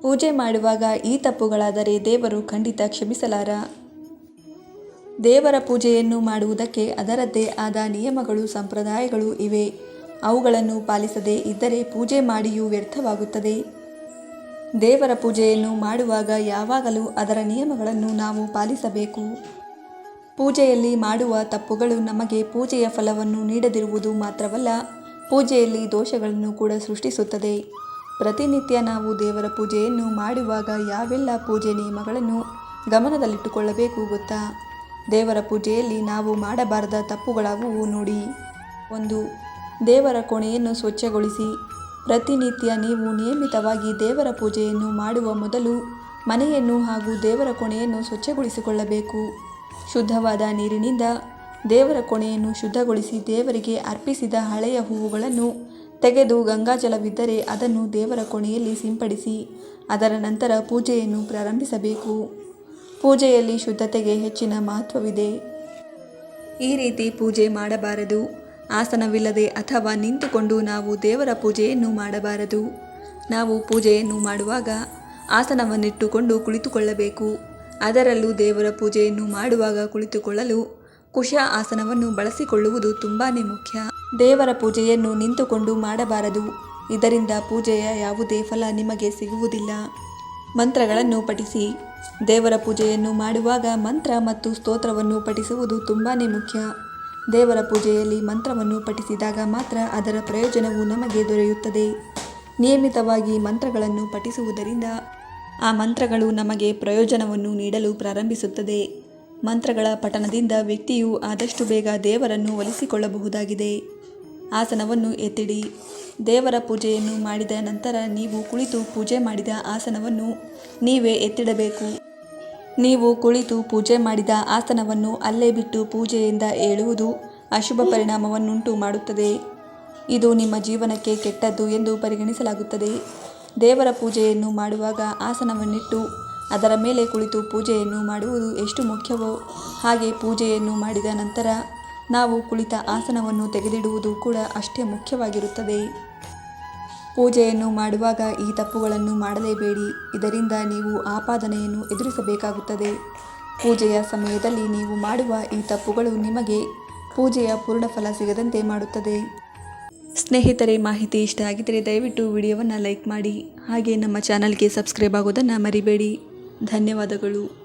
ಪೂಜೆ ಮಾಡುವಾಗ ಈ ತಪ್ಪುಗಳಾದರೆ ದೇವರು ಖಂಡಿತ ಕ್ಷಮಿಸಲಾರ. ದೇವರ ಪೂಜೆಯನ್ನು ಮಾಡುವುದಕ್ಕೆ ಅದರದ್ದೇ ಆದ ನಿಯಮಗಳು, ಸಂಪ್ರದಾಯಗಳು ಇವೆ. ಅವುಗಳನ್ನು ಪಾಲಿಸದೇ ಇದ್ದರೆ ಪೂಜೆ ಮಾಡಿಯೂ ವ್ಯರ್ಥವಾಗುತ್ತದೆ. ದೇವರ ಪೂಜೆಯನ್ನು ಮಾಡುವಾಗ ಯಾವಾಗಲೂ ಅದರ ನಿಯಮಗಳನ್ನು ನಾವು ಪಾಲಿಸಬೇಕು. ಪೂಜೆಯಲ್ಲಿ ಮಾಡುವ ತಪ್ಪುಗಳು ನಮಗೆ ಪೂಜೆಯ ಫಲವನ್ನು ನೀಡದಿರುವುದು ಮಾತ್ರವಲ್ಲ, ಪೂಜೆಯಲ್ಲಿ ದೋಷಗಳನ್ನು ಕೂಡ ಸೃಷ್ಟಿಸುತ್ತದೆ. ಪ್ರತಿನಿತ್ಯ ನಾವು ದೇವರ ಪೂಜೆಯನ್ನು ಮಾಡುವಾಗ ಯಾವೆಲ್ಲ ಪೂಜೆ ನಿಯಮಗಳನ್ನು ಗಮನದಲ್ಲಿಟ್ಟುಕೊಳ್ಳಬೇಕು ಗೊತ್ತಾ? ದೇವರ ಪೂಜೆಯಲ್ಲಿ ನಾವು ಮಾಡಬಾರದ ತಪ್ಪುಗಳಾಗುವು ನೋಡಿ. ಒಂದು, ದೇವರ ಕೋಣೆಯನ್ನು ಸ್ವಚ್ಛಗೊಳಿಸಿ. ಪ್ರತಿನಿತ್ಯ ನೀವು ನಿಯಮಿತವಾಗಿ ದೇವರ ಪೂಜೆಯನ್ನು ಮಾಡುವ ಮೊದಲು ಮನೆಯನ್ನು ಹಾಗೂ ದೇವರ ಕೋಣೆಯನ್ನು ಸ್ವಚ್ಛಗೊಳಿಸಿಕೊಳ್ಳಬೇಕು. ಶುದ್ಧವಾದ ನೀರಿನಿಂದ ದೇವರ ಕೋಣೆಯನ್ನು ಶುದ್ಧಗೊಳಿಸಿ ದೇವರಿಗೆ ಅರ್ಪಿಸಿದ ಹಳೆಯ ಹೂವುಗಳನ್ನು ತೆಗೆದು ಗಂಗಾಜಲವಿದ್ದರೆ ಅದನ್ನು ದೇವರ ಕೊಣೆಯಲ್ಲಿ ಸಿಂಪಡಿಸಿ, ಅದರ ನಂತರ ಪೂಜೆಯನ್ನು ಪ್ರಾರಂಭಿಸಬೇಕು. ಪೂಜೆಯಲ್ಲಿ ಶುದ್ಧತೆಗೆ ಹೆಚ್ಚಿನ ಮಹತ್ವವಿದೆ. ಈ ರೀತಿ ಪೂಜೆ ಮಾಡಬಾರದು. ಆಸನವಿಲ್ಲದೆ ಅಥವಾ ನಿಂತುಕೊಂಡು ನಾವು ದೇವರ ಪೂಜೆಯನ್ನು ಮಾಡಬಾರದು. ನಾವು ಪೂಜೆಯನ್ನು ಮಾಡುವಾಗ ಆಸನವನ್ನಿಟ್ಟುಕೊಂಡು ಕುಳಿತುಕೊಳ್ಳಬೇಕು. ಅದರಲ್ಲೂ ದೇವರ ಪೂಜೆಯನ್ನು ಮಾಡುವಾಗ ಕುಳಿತುಕೊಳ್ಳಲು ಕುಶ ಆಸನವನ್ನು ಬಳಸಿಕೊಳ್ಳುವುದು ತುಂಬಾ ಮುಖ್ಯ. ದೇವರ ಪೂಜೆಯನ್ನು ನಿಂತುಕೊಂಡು ಮಾಡಬಾರದು. ಇದರಿಂದ ಪೂಜೆಯ ಯಾವುದೇ ಫಲ ನಿಮಗೆ ಸಿಗುವುದಿಲ್ಲ. ಮಂತ್ರಗಳನ್ನು ಪಠಿಸಿ. ದೇವರ ಪೂಜೆಯನ್ನು ಮಾಡುವಾಗ ಮಂತ್ರ ಮತ್ತು ಸ್ತೋತ್ರವನ್ನು ಪಠಿಸುವುದು ತುಂಬಾ ಮುಖ್ಯ. ದೇವರ ಪೂಜೆಯಲ್ಲಿ ಮಂತ್ರವನ್ನು ಪಠಿಸಿದಾಗ ಮಾತ್ರ ಅದರ ಪ್ರಯೋಜನವು ನಮಗೆ ದೊರೆಯುತ್ತದೆ. ನಿಯಮಿತವಾಗಿ ಮಂತ್ರಗಳನ್ನು ಪಠಿಸುವುದರಿಂದ ಆ ಮಂತ್ರಗಳು ನಮಗೆ ಪ್ರಯೋಜನವನ್ನು ನೀಡಲು ಪ್ರಾರಂಭಿಸುತ್ತದೆ. ಮಂತ್ರಗಳ ಪಠನದಿಂದ ವ್ಯಕ್ತಿಯು ಆದಷ್ಟು ಬೇಗ ದೇವರನ್ನು ಒಲಿಸಿಕೊಳ್ಳಬಹುದಾಗಿದೆ. ಆಸನವನ್ನು ಎತ್ತಿಡಿ. ದೇವರ ಪೂಜೆಯನ್ನು ಮಾಡಿದ ನಂತರ ನೀವು ಕುಳಿತು ಪೂಜೆ ಮಾಡಿದ ಆಸನವನ್ನು ನೀವೇ ಎತ್ತಿಡಬೇಕು. ನೀವು ಕುಳಿತು ಪೂಜೆ ಮಾಡಿದ ಆಸನವನ್ನು ಅಲ್ಲೇ ಬಿಟ್ಟು ಪೂಜೆಯಿಂದ ಏಳುವುದು ಅಶುಭ ಪರಿಣಾಮವನ್ನುಂಟು ಮಾಡುತ್ತದೆ. ಇದು ನಿಮ್ಮ ಜೀವನಕ್ಕೆ ಕೆಟ್ಟದ್ದು ಎಂದು ಪರಿಗಣಿಸಲಾಗುತ್ತದೆ. ದೇವರ ಪೂಜೆಯನ್ನು ಮಾಡುವಾಗ ಆಸನವನ್ನಿಟ್ಟು ಅದರ ಮೇಲೆ ಕುಳಿತು ಪೂಜೆಯನ್ನು ಮಾಡುವುದು ಎಷ್ಟು ಮುಖ್ಯವೋ ಹಾಗೆ ಪೂಜೆಯನ್ನು ಮಾಡಿದ ನಂತರ ನಾವು ಕುಳಿತ ಆಸನವನ್ನು ತೆಗೆದಿಡುವುದು ಕೂಡ ಅಷ್ಟೇ ಮುಖ್ಯವಾಗಿರುತ್ತದೆ. ಪೂಜೆಯನ್ನು ಮಾಡುವಾಗ ಈ ತಪ್ಪುಗಳನ್ನು ಮಾಡಲೇಬೇಡಿ. ಇದರಿಂದ ನೀವು ಆಪಾದನೆಯನ್ನು ಎದುರಿಸಬೇಕಾಗುತ್ತದೆ. ಪೂಜೆಯ ಸಮಯದಲ್ಲಿ ನೀವು ಮಾಡುವ ಈ ತಪ್ಪುಗಳು ನಿಮಗೆ ಪೂಜೆಯ ಪೂರ್ಣ ಫಲ ಸಿಗದಂತೆ ಮಾಡುತ್ತದೆ. ಸ್ನೇಹಿತರೆ, ಮಾಹಿತಿ ಇಷ್ಟ ಆಗಿದ್ದರೆ ದಯವಿಟ್ಟು ವಿಡಿಯೋವನ್ನು ಲೈಕ್ ಮಾಡಿ. ಹಾಗೆ ನಮ್ಮ ಚಾನಲ್ಗೆ ಸಬ್ಸ್ಕ್ರೈಬ್ ಆಗೋದನ್ನು ಮರಿಬೇಡಿ. ಧನ್ಯವಾದಗಳು.